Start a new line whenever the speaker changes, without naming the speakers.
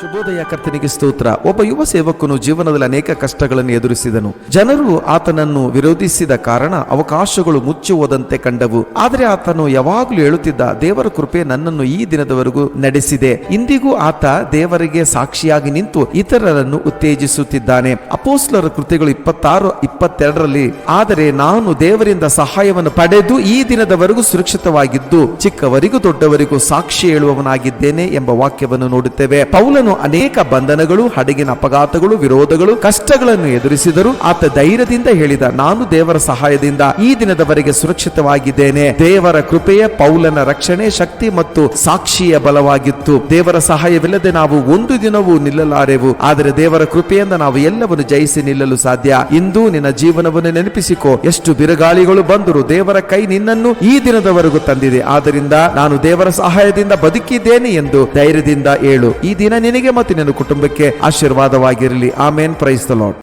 ಶುಭೋದಯ ಕರ್ತನಿಗೆ ಸ್ತೋತ್ರ. ಒಬ್ಬ ಯುವ ಸೇವಕನು ಜೀವನದಲ್ಲಿ ಅನೇಕ ಕಷ್ಟಗಳನ್ನು ಎದುರಿಸಿದನು. ಜನರು ಆತನನ್ನು ವಿರೋಧಿಸಿದ ಕಾರಣ ಅವಕಾಶಗಳು ಮುಚ್ಚಿ ಹೋದಂತೆ ಕಂಡವು. ಆದರೆ ಆತನು ಯಾವಾಗಲೂ ಹೇಳುತ್ತಿದ್ದ, ದೇವರ ಕೃಪೆ ನನ್ನನ್ನು ಈ ದಿನದವರೆಗೂ ನಡೆಸಿದೆ. ಇಂದಿಗೂ ಆತ ದೇವರಿಗೆ ಸಾಕ್ಷಿಯಾಗಿ ನಿಂತು ಇತರರನ್ನು ಉತ್ತೇಜಿಸುತ್ತಿದ್ದಾನೆ. ಅಪೋಸ್ಲರ ಕೃತಿಗಳು ಇಪ್ಪತ್ತಾರು, ಇಪ್ಪತ್ತೆರಡರಲ್ಲಿ, ಆದರೆ ನಾನು ದೇವರಿಂದ ಸಹಾಯವನ್ನು ಪಡೆದು ಈ ದಿನದವರೆಗೂ ಸುರಕ್ಷಿತವಾಗಿದ್ದು, ಚಿಕ್ಕವರಿಗೂ ದೊಡ್ಡವರಿಗೂ ಸಾಕ್ಷಿ ಹೇಳುವವನಾಗಿದ್ದೇನೆ ಎಂಬ ವಾಕ್ಯವನ್ನು ನೋಡುತ್ತೇವೆ. ಪೌಲನು ಅನೇಕ ಬಂಧನಗಳು, ಹಡಗಿನ ಅಪಘಾತಗಳು, ವಿರೋಧಗಳು, ಕಷ್ಟಗಳನ್ನು ಎದುರಿಸಿದರು ಆತ ಧೈರ್ಯದಿಂದ ಹೇಳಿದ, ನಾನು ದೇವರ ಸಹಾಯದಿಂದ ಈ ದಿನದವರೆಗೆ ಸುರಕ್ಷಿತವಾಗಿದ್ದೇನೆ. ದೇವರ ಕೃಪೆಯ ಪೌಲನ ರಕ್ಷಣೆ, ಶಕ್ತಿ ಮತ್ತು ಸಾಕ್ಷಿಯ ಬಲವಾಗಿತ್ತು. ದೇವರ ಸಹಾಯವಿಲ್ಲದೆ ನಾವು ಒಂದು ದಿನವೂ ನಿಲ್ಲಲಾರೆವು. ಆದರೆ ದೇವರ ಕೃಪೆಯಿಂದ ನಾವು ಎಲ್ಲವನ್ನು ಜಯಿಸಿ ನಿಲ್ಲಲು ಸಾಧ್ಯ. ಇಂದು ನಿನ್ನ ಜೀವನವನ್ನು ನೆನಪಿಸಿಕೋ. ಎಷ್ಟು ಬಿರುಗಾಳಿಗಳು ಬಂದರು ದೇವರ ಕೈ ನಿನ್ನನ್ನು ಈ ದಿನದವರೆಗೂ ತಂದಿದೆ. ಆದ್ದರಿಂದ ನಾನು ದೇವರ ಸಹಾಯದಿಂದ ಬದುಕಿದ್ದೇನೆ ಎಂದು ಧೈರ್ಯದಿಂದ ಹೇಳು. ಈ ದಿನ ನಿನಗೆ ಮತ್ತು ನಿನ್ನ ಕುಟುಂಬಕ್ಕೆ ಆಶೀರ್ವಾದವಾಗಿರಲಿ. ಆಮೇನ್. Praise the Lord